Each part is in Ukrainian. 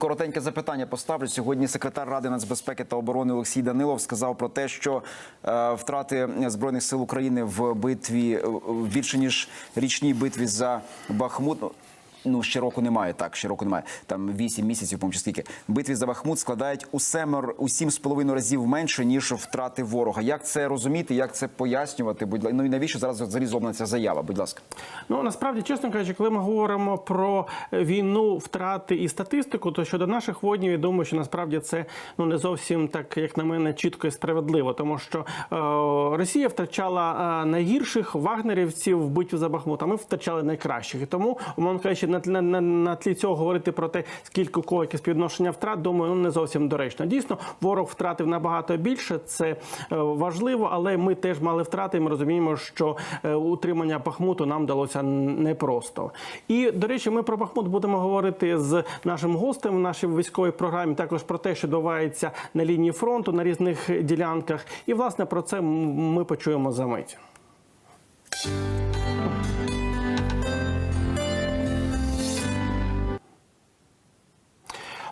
Коротеньке запитання поставлю. Сьогодні секретар Ради нацбезпеки та оборони Олексій Данилов сказав про те, що е, втрати збройних сил України в битві більше ніж річній битві за Бахмут. Ну, Ну, ще року немає, так, ще року немає. Там 8 місяців, по скільки. Битві за Бахмут складають у семер, у сім з половиною разів менше, ніж втрати ворога. Як це розуміти, як це пояснювати? Будь ласка, ну і навіщо зараз зроблена ця заява? Будь ласка. Ну насправді, чесно кажучи, коли ми говоримо про війну, втрати і статистику, то щодо наших воїнів, я думаю, що насправді це ну не зовсім так, як на мене, чітко і справедливо, тому що е, Росія втрачала е, найгірших вагнерівців в битві за Бахмут, а ми втрачали найкращих. І тому, умовно кажучи, на, на, на, на тлі цього говорити про те, скільки кого яке співвідношення втрат, думаю, ну не зовсім доречно. Дійсно, ворог втратив набагато більше. Це е, важливо, але ми теж мали втрати. і Ми розуміємо, що е, утримання Бахмуту нам вдалося непросто. І до речі, ми про Бахмут будемо говорити з нашим гостем в нашій військовій програмі. Також про те, що відбувається на лінії фронту на різних ділянках. І власне про це ми почуємо за мить.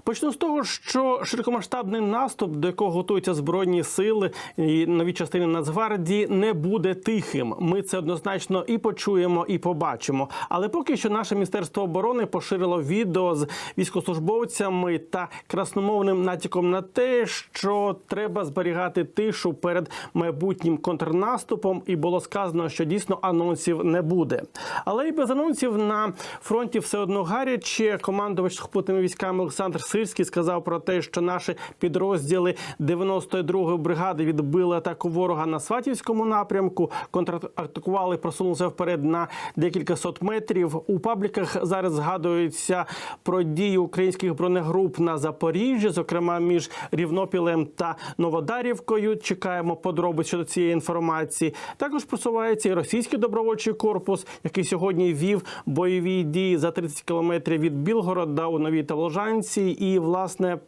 Почну з того, що широкомасштабний наступ, до якого готуються збройні сили і нові частини Нацгвардії, не буде тихим. Ми це однозначно і почуємо, і побачимо. Але поки що наше міністерство оборони поширило відео з військовослужбовцями та красномовним натяком на те, що треба зберігати тишу перед майбутнім контрнаступом, і було сказано, що дійсно анонсів не буде. Але і без анонсів на фронті все одно гаряче. Командувач сухопутними військами Олександр Сирський сказав про те, що наші підрозділи 92-ї бригади відбили атаку ворога на Сватівському напрямку, контратакували, просунулися вперед на декілька сот метрів. У пабліках зараз згадується про дії українських бронегруп на Запоріжжі, зокрема між Рівнопілем та Новодарівкою. Чекаємо подробиць щодо цієї інформації. Також просувається і російський добровольчий корпус, який сьогодні вів бойові дії за 30 кілометрів від Білгорода у Новій Таволжанці. І власне.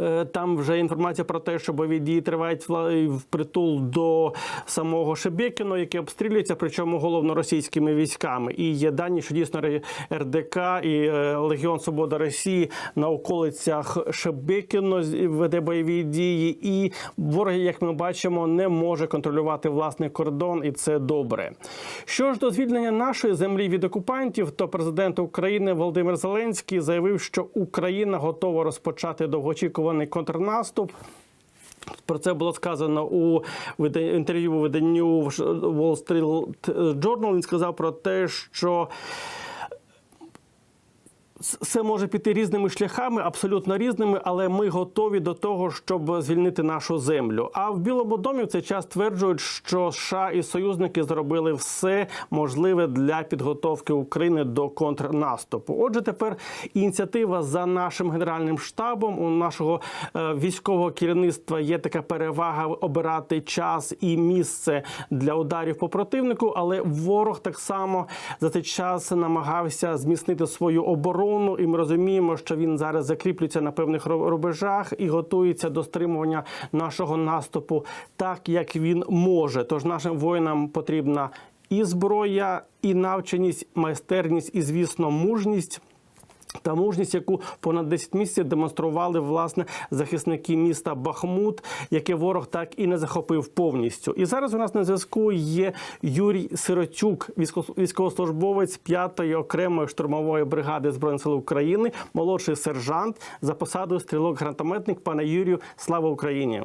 Е, Там вже інформація про те, що бойові дії тривають вла- впритул до самого Шебекіно, яке обстрілюється, причому головно російськими військами. І є дані, що дійсно РДК і е, Легіон Свобода Росії на околицях Шебекіно веде бойові дії. І ворог, як ми бачимо, не може контролювати власний кордон, і це добре. Що ж до звільнення нашої землі від окупантів, то президент України Володимир Зеленський заявив, що Україна готова розпочати довгоочікуваний контрнаступ. Про це було сказано у інтерв'ю виданню Wall Street Journal. Він сказав про те, що все може піти різними шляхами, абсолютно різними, але ми готові до того, щоб звільнити нашу землю. А в Білому домі в цей час стверджують, що США і союзники зробили все можливе для підготовки України до контрнаступу. Отже, тепер ініціатива за нашим генеральним штабом у нашого е, військового керівництва є така перевага обирати час і місце для ударів по противнику, але ворог так само за цей час намагався зміцнити свою оборону, і ми розуміємо, що він зараз закріплюється на певних рубежах і готується до стримування нашого наступу так, як він може. Тож нашим воїнам потрібна і зброя, і навченість, майстерність, і звісно, мужність. Та мужність, яку понад 10 місяців демонстрували власне захисники міста Бахмут, яке ворог так і не захопив повністю. І зараз у нас на зв'язку є Юрій Сиротюк, військовослужбовець 5-ї окремої штурмової бригади збройних сил України, молодший сержант за посадою стрілок-гранатометник. Пане Юрію, слава Україні!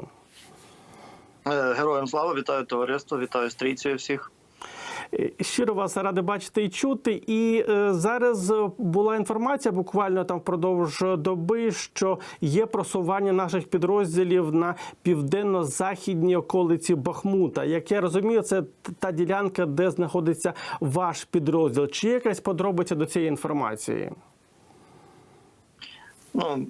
Е, Героям слава, вітаю товариство, вітаю стрійців всіх. Е, Щиро вас ради бачити і чути. І е, зараз була інформація буквально там впродовж доби, що є просування наших підрозділів на південно-західній околиці Бахмута. Як я розумію, це та ділянка, де знаходиться ваш підрозділ. Чи є якась подробиця до цієї інформації? Ну,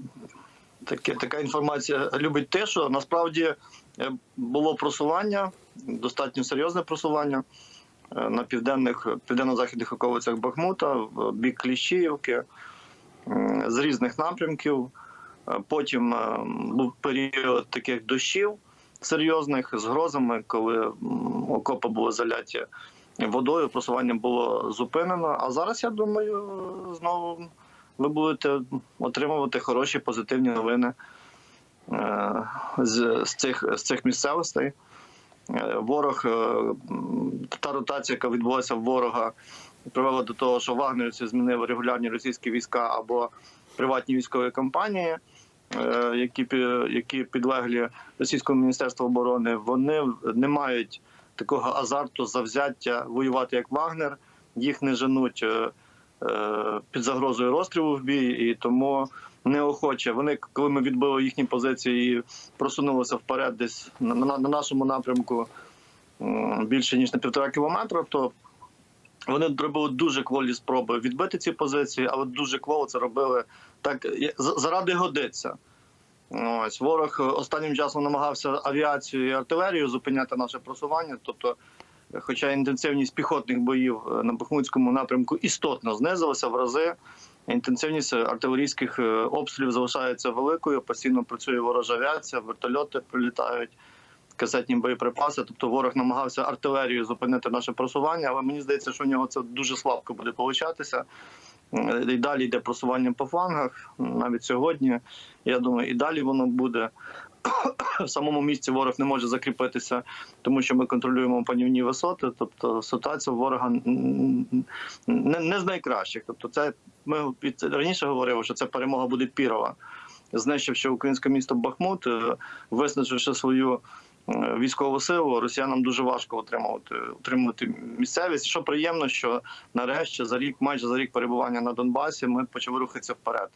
таке, така інформація любить те, що насправді е, було просування, достатньо серйозне просування на південних, південно-західних околицях Бахмута, в бік Кліщіївки, з різних напрямків. Е, Потім е, був період таких дощів серйозних з грозами, коли окопи були заляті водою, просування було зупинено. А зараз, я думаю, знову ви будете отримувати хороші позитивні новини е, з, цих, з цих місцевостей. Е, Ворог, е, та ротація, яка відбулася в ворога, привела до того, що вагнерівці змінили регулярні російські війська або приватні військові компанії, е, які, які підлеглі російському міністерству оборони. Вони не мають такого азарту завзяття воювати як Вагнер. Їх не женуть під загрозою розстрілу в бій, і тому неохоче. Вони, коли ми відбили їхні позиції і просунулися вперед, десь на, на, на нашому напрямку більше ніж на півтора кілометра, то вони робили дуже кволі спроби відбити ці позиції, але дуже кволо це робили так заради годиться. Ось ворог е, останнім часом намагався авіацією і артилерією зупиняти наше просування. Тобто, е, хоча інтенсивність піхотних боїв е, на Бахмутському напрямку істотно знизилася в рази. Інтенсивність артилерійських е, обстрілів залишається великою. Постійно працює ворожа авіація, вертольоти прилітають, касетні боєприпаси. Тобто ворог намагався артилерією зупинити наше просування, але мені здається, що у нього це дуже слабко буде получатися. Е, І далі йде просування по флангах. Навіть сьогодні, я думаю, і далі воно буде. В самому місці ворог не може закріпитися, тому що ми контролюємо панівні висоти. Тобто ситуація ворога не, не з найкращих. Тобто, це ми раніше говорили, що це перемога буде пірова. Знищивши українське місто Бахмут, е, виснаживши свою е, військову силу, росіянам дуже важко отримувати, отримувати місцевість. Що приємно, що нарешті за рік, майже за рік перебування на Донбасі, ми почали рухатися вперед.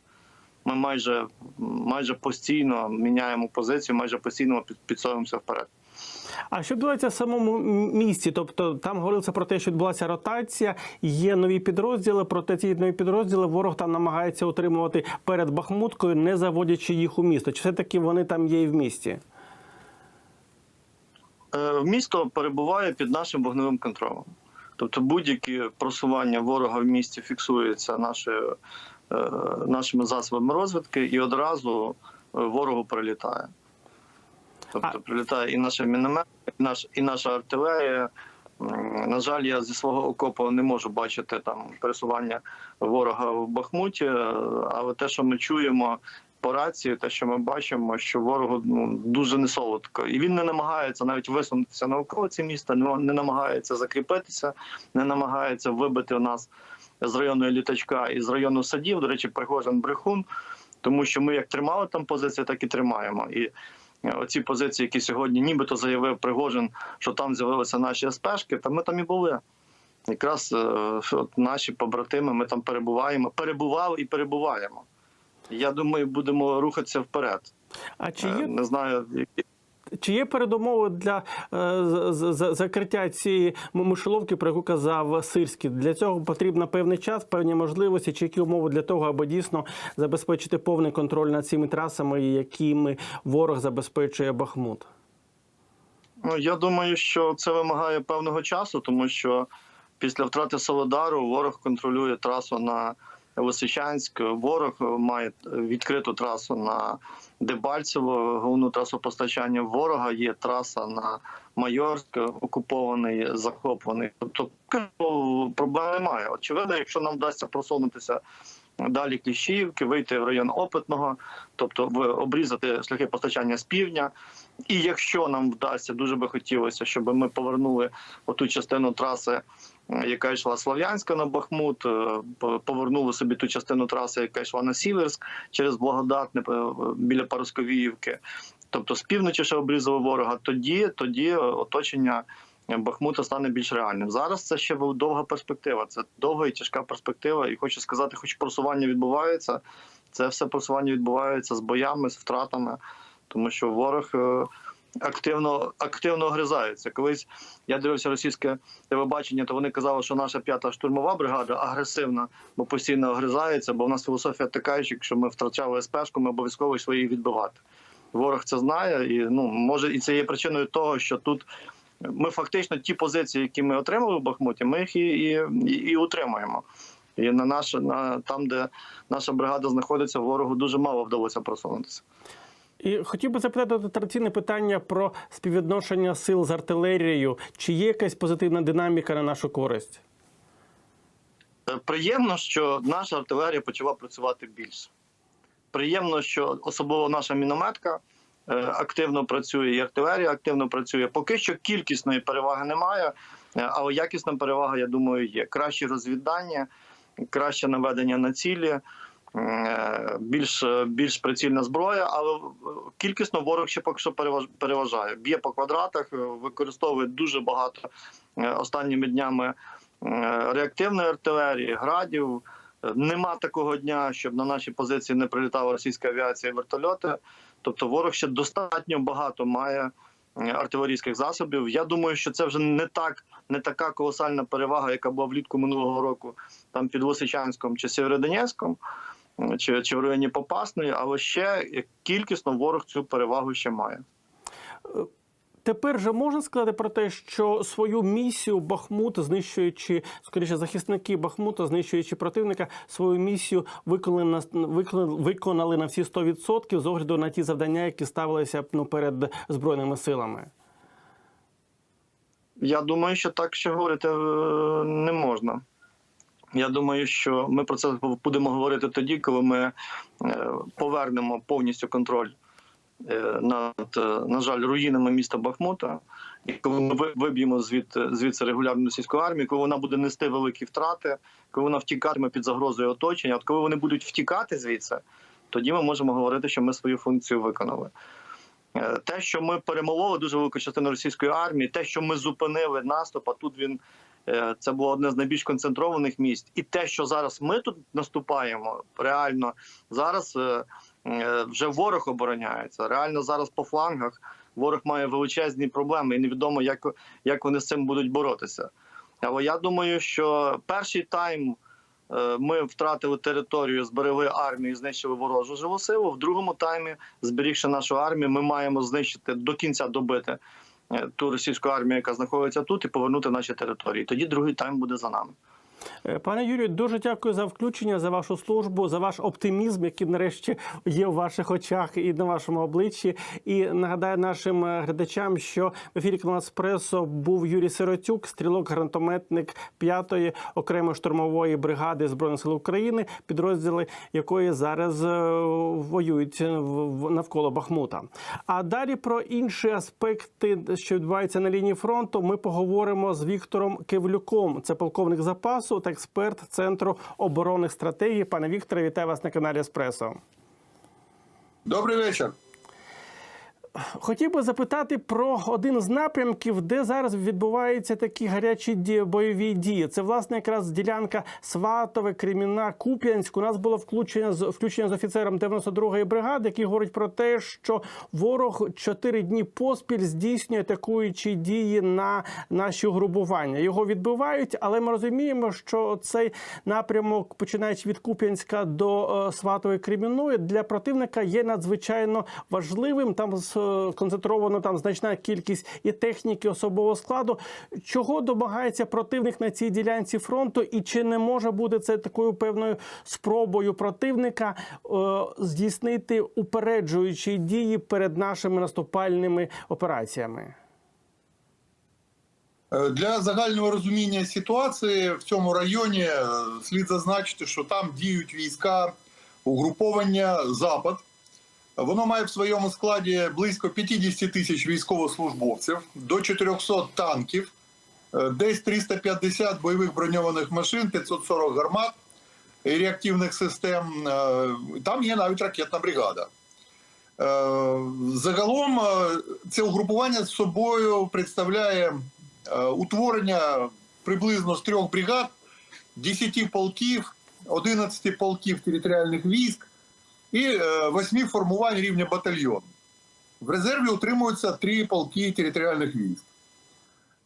Ми майже майже постійно міняємо позицію, майже постійно під- підсовуємося вперед. А що відбувається в самому місті? Тобто там говорилося про те, що відбулася ротація, є нові підрозділи. Проте ці нові підрозділи ворог там намагається утримувати перед Бахмуткою, не заводячи їх у місто. Чи все таки вони там є і в місті? Е, Місто перебуває під нашим вогневим контролем. Тобто будь-які просування ворога в місті фіксується нашою, нашими засобами розвідки і одразу е, ворогу прилітає. Тобто прилітає і наша міномет, і, наш, і наша артилерія. На жаль, я зі свого окопу не можу бачити там пересування ворога в Бахмуті, е, але те, що ми чуємо по рації, те, що ми бачимо, що ворогу ну, дуже не солодко. І він не намагається навіть висунутися на околиці міста, не намагається закріпитися, не намагається вибити у нас з району літачка і з району садів. До речі, Пригожин брехун, тому що ми як тримали там позиції, так і тримаємо. І е, оці позиції, які сьогодні нібито заявив Пригожин, що там з'явилися наші СПшки, та ми там і були. Якраз е, от наші побратими, ми там перебуваємо, перебували і перебуваємо. Я думаю, будемо рухатися вперед. А чи Е, є Не знаю, які- Чи є передумови для е, закриття цієї мишоловки, про яку казав Сирський? Для цього потрібно певний час, певні можливості, чи які умови для того, аби дійсно забезпечити повний контроль над цими трасами, якими ворог забезпечує Бахмут? Ну, я думаю, що це вимагає певного часу, тому що після втрати Солодару ворог контролює трасу на Лисичанськ, ворог має відкриту трасу на Дебальцево, головну трасу постачання ворога є траса на Майорськ, окупований, захоплений. Тобто ну, проблем немає. Очевидно, якщо нам вдасться просунутися далі Кліщівки, вийти в район Опитного, тобто обрізати шляхи постачання з півдня. І якщо нам вдасться, дуже би хотілося, щоб ми повернули оту частину траси, яка йшла Слов'янська на Бахмут, е, повернули собі ту частину траси, яка йшла на Сіверськ через Благодатне е, біля Парасковіївки. Тобто з півночі ще обрізали ворога. Тоді, тоді е, оточення Бахмута стане більш реальним. Зараз це ще довга перспектива. Це довга і тяжка перспектива. І хочу сказати, хоч просування відбувається, це все просування відбувається з боями, з втратами, тому що ворог. Активно активно огризається. Колись я дивився російське телебачення, то вони казали, що наша п'ята штурмова бригада агресивна, бо постійно огризається, бо в нас філософія така, що якщо ми втрачали СПшку, ми обов'язково її відбивати. Ворог це знає, і ну може, і це є причиною того, що тут ми фактично ті позиції, які ми отримали в Бахмуті, ми їх і, і, і, утримуємо. І на наше на там, де наша бригада знаходиться, ворогу дуже мало вдалося просунутися. І хотів би запитати традиційне питання про співвідношення сил з артилерією. Чи є якась позитивна динаміка на нашу користь? Е, Приємно, що наша артилерія почала працювати більше. Приємно, що особливо наша мінометка е, активно працює, і артилерія активно працює. Поки що кількісної переваги немає, е, але якісна перевага, я думаю, є. Краще розвіддання, краще наведення на цілі, більш, більш прицільна зброя, але е, кількісно ворог ще поки що переваж- переважає. Б'є по квадратах, е, використовує дуже багато е, останніми днями е, реактивної артилерії, градів. Е, Нема такого дня, щоб на наші позиції не прилітала російська авіація і вертольоти. Тобто ворог ще достатньо багато має е, артилерійських засобів. Я думаю, що це вже не так, не така колосальна перевага, яка була влітку минулого року, там під Лисичанськом чи Сєвєродонецьком, е, чи, чи в районі Попасної, але ще кількісно ворог цю перевагу ще має. Тепер же можна сказати про те, що свою місію Бахмут, знищуючи скоріше захисники Бахмута, знищуючи противника, свою місію виконали на виконали, виконали на всі 100% з огляду на ті завдання, які ставилися ну, перед збройними силами. Я думаю, що так ще говорити е, не можна. Я думаю, що ми про це будемо говорити тоді, коли ми е, повернемо повністю контроль е, над, е, на жаль, руїнами міста Бахмута, і коли ми виб'ємо звідти звідси регулярну російську армію, коли вона буде нести великі втрати, коли вона втікатиме під загрозою оточення. От коли вони будуть втікати звідси, тоді ми можемо говорити, що ми свою функцію виконали. Те, що ми перемололи дуже велику частину російської армії, те, що ми зупинили наступ, а тут він це було одне з найбільш концентрованих місць, і те, що зараз ми тут наступаємо, реально зараз е, е, вже ворог обороняється. Реально зараз по флангах ворог має величезні проблеми, і невідомо, як, як вони з цим будуть боротися. Але я думаю, що перший тайм. е, Ми втратили територію, зберегли армію, знищили ворожу живу силу. В другому таймі, зберігши нашу армію, ми маємо знищити до кінця добити е, ту російську армію, яка знаходиться тут, і повернути наші території. Тоді другий тайм буде за нами. Е, Пане Юрію, дуже дякую за включення, за вашу службу, за ваш оптимізм, який нарешті є в ваших очах і на вашому обличчі. І нагадаю нашим е, глядачам, що в ефірі «Еспресо» був Юрій Сиротюк, стрілок-гранатометник 5-ї окремої штурмової бригади збройних сил України, підрозділи якої зараз е, воюють навколо Бахмута. А далі про інші аспекти, що відбуваються на лінії фронту, ми поговоримо з Віктором Кивлюком. Це полковник запасу та експерт Центру оборонних стратегій. Пане Вікторе, вітаю вас на каналі Еспресо. Добрий вечір. Хотів би запитати про один з напрямків, де зараз відбуваються такі гарячі бойові дії. Це власне якраз ділянка Сватове, Креміна, Куп'янськ. У нас було включення з включення з офіцером 92-ї бригади, який говорить про те, що ворог чотири дні поспіль здійснює атакуючі дії на наші угрупування. Його відбивають, але ми розуміємо, що цей напрямок, починаючи від Куп'янська до е, Сватової Креміної, для противника є надзвичайно важливим. Там сконцентровано там значна кількість і техніки особового складу. Чого домагається противник на цій ділянці фронту, і чи не може бути це такою певною спробою противника е, здійснити упереджуючі дії перед нашими наступальними операціями? Е, Для загального розуміння ситуації в цьому районі е, слід зазначити, що там діють війська угруповання Запад. Воно має в своєму складі близько 50 тисяч військовослужбовців, до 400 танків, е, десь 350 бойових броньованих машин, 540 гармат і реактивних систем. Е, Там є навіть ракетна бригада. Е, Загалом це угрупування з собою представляє утворення приблизно з трьох бригад, 10 полків, 11 полків територіальних військ і е, 8 формувань рівня батальйон. В резерві утримуються три полки територіальних військ.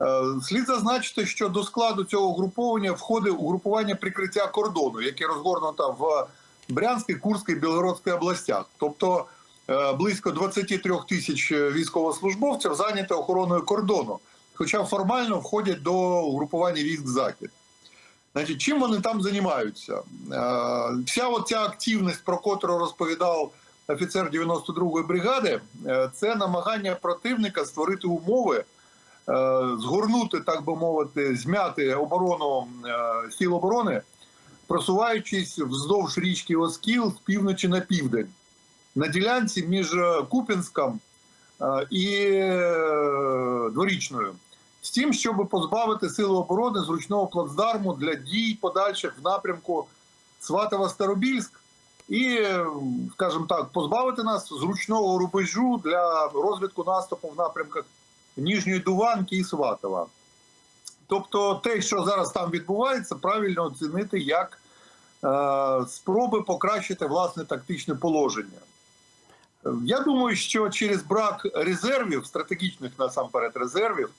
Е, Слід зазначити, що до складу цього угруповання входить угрупування прикриття кордону, яке розгорнуто в Брянській, Курській, Білгородській областях. Тобто е, близько 23 тисяч військовослужбовців зайняті охороною кордону, хоча формально входять до угрупування військ Захід. Значить, чим вони там займаються? Е, Вся ця активність, про котру розповідав офіцер 92-ї бригади, е, це намагання противника створити умови, е, згорнути, так би мовити, змяти оборону сіл оборони просуваючись вздовж річки Оскіл з півночі на південь, на ділянці між Купінськом і Дворічною, з тим, щоб позбавити Сили оборони зручного плацдарму для дій подальших в напрямку Сватова-Старобільськ і, скажімо так, позбавити нас зручного рубежу для розвитку наступу в напрямках Ніжньої Дуванки і Сватова. Тобто, те, що зараз там відбувається, правильно оцінити як е, спроби покращити власне тактичне положення. Я думаю, що через брак резервів, стратегічних насамперед резервів,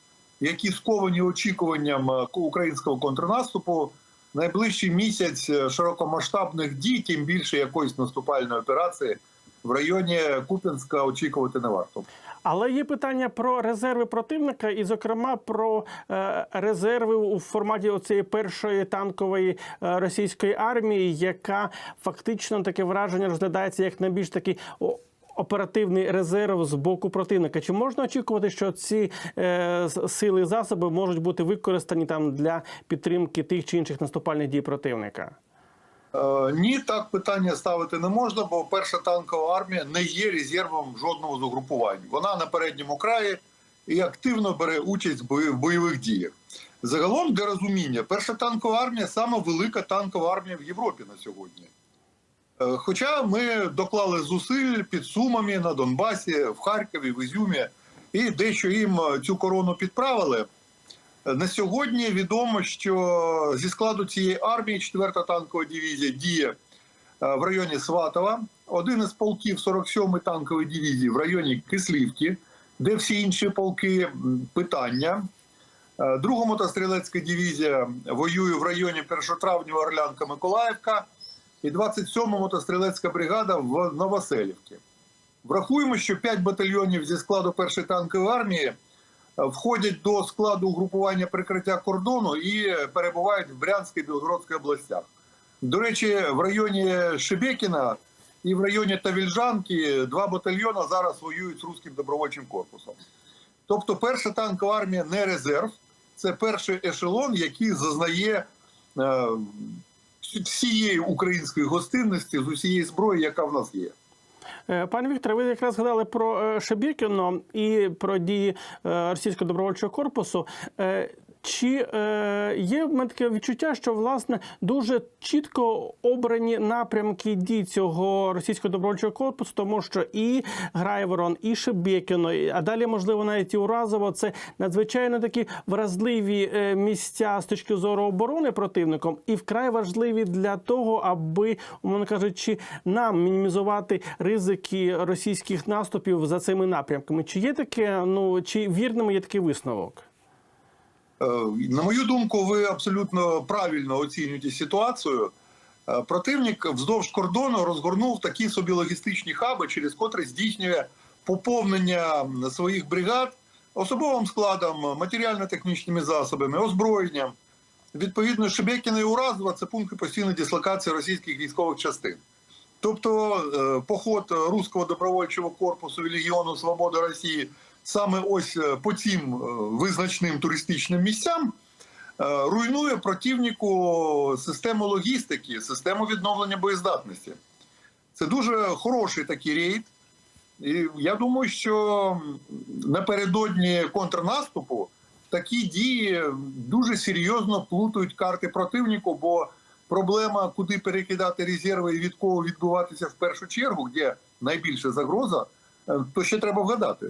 які сковані очікуванням е, українського контрнаступу, найближчий місяць е, широкомасштабних дій, тим більше якоїсь наступальної операції в районі Куп'янська очікувати не варто. Але є питання про резерви противника, і, зокрема, про е, резерви у форматі оцієї першої танкової російської армії, яка фактично таке враження розглядається як найбільш такий. Оперативний резерв з боку противника. Чи можна очікувати, що ці е, сили і засоби можуть бути використані там для підтримки тих чи інших наступальних дій противника? Е, Ні, так питання ставити не можна, бо перша танкова армія не є резервом жодного з угрупувань. Вона на передньому краї і активно бере участь в бойових діях. Загалом для розуміння, перша танкова армія саме велика танкова армія в Європі на сьогодні. Е, Хоча ми доклали зусиль під Сумами на Донбасі, в Харкові, в Ізюмі, і дещо їм е, цю корону підправили. На сьогодні відомо, що зі складу цієї армії 4-та танкова дивізія діє е, в районі Сватова, один із полків 47-ї танкової дивізії в районі Кислівки, де всі інші полки питання. Е, Друга мотострілецька дивізія воює в районі Першотравнього Орлянка Миколаївка і 27-ма мотострілецька бригада в Новоселівці. Врахуємо, що 5 батальйонів зі складу першої танкової армії е, входять до складу угрупування прикриття кордону і перебувають в Брянській і Білгородській областях. До речі, в районі Шебекіна і в районі Тавільжанки два батальйони зараз воюють з руським добровольчим корпусом. Тобто, перша танкова армія не резерв, це перший ешелон, який зазнає е, всієї української гостинності з усієї зброї, яка в нас є. Е, Пане Вікторе, ви якраз згадали про Шебікіно і про дії е, російського добровольчого корпусу. Чи е, є в мене таке відчуття, що власне дуже чітко обрані напрямки дій цього російського добровольчого корпусу, тому що і Грайворон, і Шебекіно, а далі, можливо, навіть і Уразово це надзвичайно такі вразливі е, місця з точки зору оборони противником, і вкрай важливі для того, аби, умовно кажучи, нам мінімізувати ризики російських наступів за цими напрямками. Чи є таке, ну чи вірним є такий висновок? Е, На мою думку, ви абсолютно правильно оцінюєте ситуацію. Е, Противник вздовж кордону розгорнув такі собі логістичні хаби, через котрі здійснює поповнення своїх бригад особовим складом, матеріально-технічними засобами, озброєнням. Відповідно, Шебекіна і Уразова це пункти постійної дислокації російських військових частин. Тобто е, поход Руського добровольчого корпусу і Легіону Свободи Росії саме ось е, по цим е, визначним туристичним місцям е, руйнує противнику систему логістики, систему відновлення боєздатності. Це дуже хороший такий рейд. І я думаю, що напередодні контрнаступу такі дії дуже серйозно плутають карти противнику, бо проблема, куди перекидати резерви і від кого відбуватися в першу чергу, де найбільша загроза, то ще треба вгадати.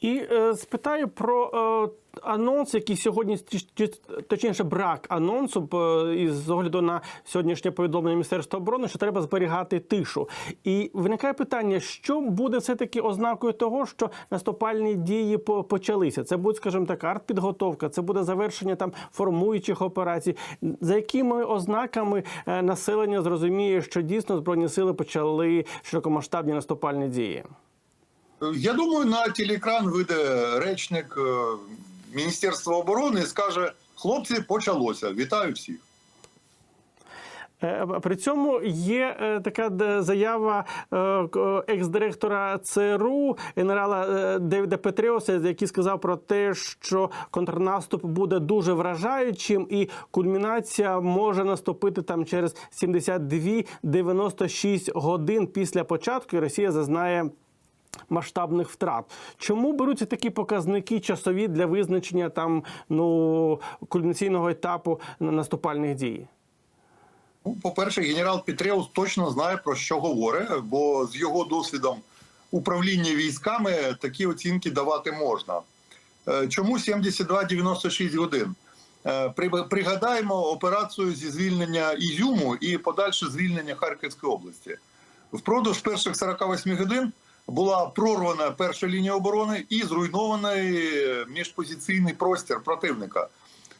І е, спитаю про е, анонс, який сьогодні точніше брак анонсу е, із огляду на сьогоднішнє повідомлення Міністерства оборони, що треба зберігати тишу. І виникає питання, що буде все таки ознакою того, що наступальні дії почалися. Це буде, скажімо так, артпідготовка, це буде завершення там формуючих операцій. За якими ознаками е, населення зрозуміє, що дійсно збройні сили почали широкомасштабні наступальні дії? Я думаю, на телеекран вийде речник е, Міністерства оборони і скаже: хлопці, почалося. Вітаю всіх. Е, При цьому є е, така заява е, екс-директора ЦРУ генерала Девіда Петріоса, який сказав про те, що контрнаступ буде дуже вражаючим, і кульмінація може наступити там через 72-96 годин після початку. І Росія зазнає. Масштабних втрат. Чому беруться такі показники часові для визначення там ну кульмінаційного етапу наступальних дій? Ну, по-перше, генерал Петреус точно знає про що говорить, бо з його досвідом управління військами такі оцінки давати можна. Е, Чому 72-96 годин? Е, при- Пригадаємо операцію зі звільнення Ізюму і подальше звільнення Харківської області. Впродовж перших 48 годин була прорвана перша лінія оборони і зруйнований міжпозиційний простір противника.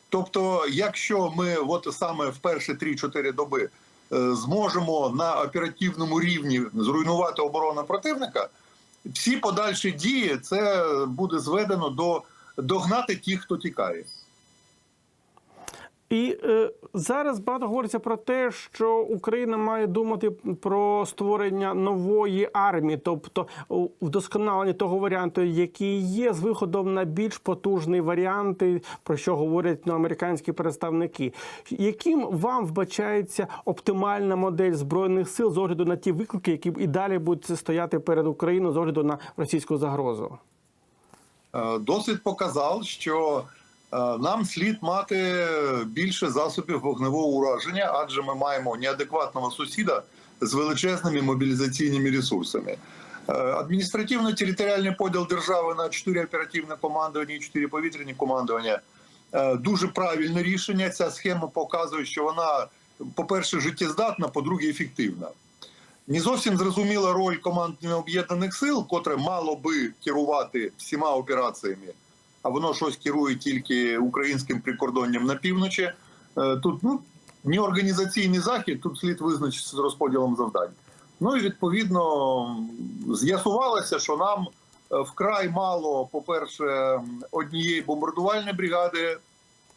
Тобто, якщо ми от саме в перші 3-4 доби е, зможемо на оперативному рівні зруйнувати оборону противника, всі подальші дії це буде зведено до догнати тих, хто тікає. І е, зараз багато говориться про те, що Україна має думати про створення нової армії, тобто вдосконалення того варіанту, який є, з виходом на більш потужний варіант, про що говорять ну, американські представники. Яким вам вбачається оптимальна модель збройних сил з огляду на ті виклики, які і далі будуть стояти перед Україною з огляду на російську загрозу? Е, Досвід показав, що нам слід мати більше засобів вогневого ураження, адже ми маємо неадекватного сусіда з величезними мобілізаційними ресурсами. Е, Адміністративно-територіальний поділ держави на чотири оперативне командування і чотири повітряні командування е, дуже правильне рішення. Ця схема показує, що вона, по-перше, життєздатна, по-друге, ефективна. Не зовсім зрозуміла роль командних об'єднаних сил, котре мало би керувати всіма операціями, а воно щось керує тільки українським прикордонням на півночі. Е, Тут ну, не організаційний захід, тут слід визначитися з розподілом завдань. Ну і відповідно з'ясувалося, що нам е, вкрай мало, по-перше, однієї бомбардувальної бригади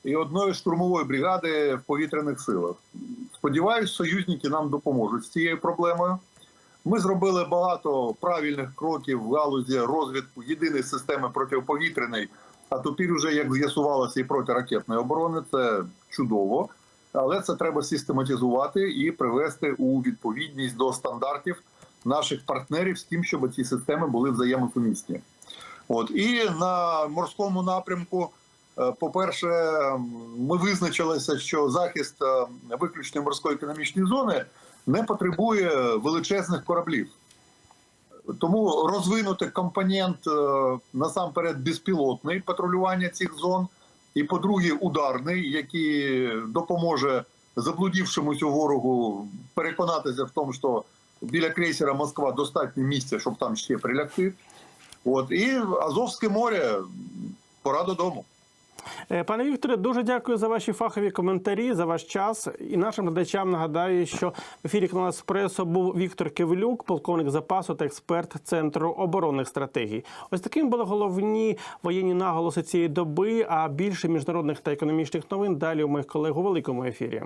і одної штурмової бригади в повітряних силах. Сподіваюсь, союзники нам допоможуть з цією проблемою. Ми зробили багато правильних кроків в галузі розвитку єдиної системи протиповітряної, а тепер вже, як з'ясувалося, і протиракетної оборони. Це чудово, але це треба систематизувати і привести у відповідність до стандартів наших партнерів з тим, щоб ці системи були взаємосумісні. От і на морському напрямку. Е, По-перше, ми визначилися, що захист е, виключної морської економічної зони не потребує величезних кораблів. Тому розвинути компонент е, насамперед безпілотний патрулювання цих зон, і, по-друге, ударний, який допоможе заблудівшомусь ворогу переконатися в тому, що біля крейсера Москва достатньо місця, щоб там ще прилягти. От і Азовське море пора додому. Е, Пане Вікторе, дуже дякую за ваші фахові коментарі, за ваш час. І нашим глядачам нагадаю, що в ефірі каналу «Еспресо» був Віктор Кивилюк, полковник запасу та експерт Центру оборонних стратегій. Ось таким були головні воєнні наголоси цієї доби. А більше міжнародних та економічних новин далі у моїх колег у великому ефірі.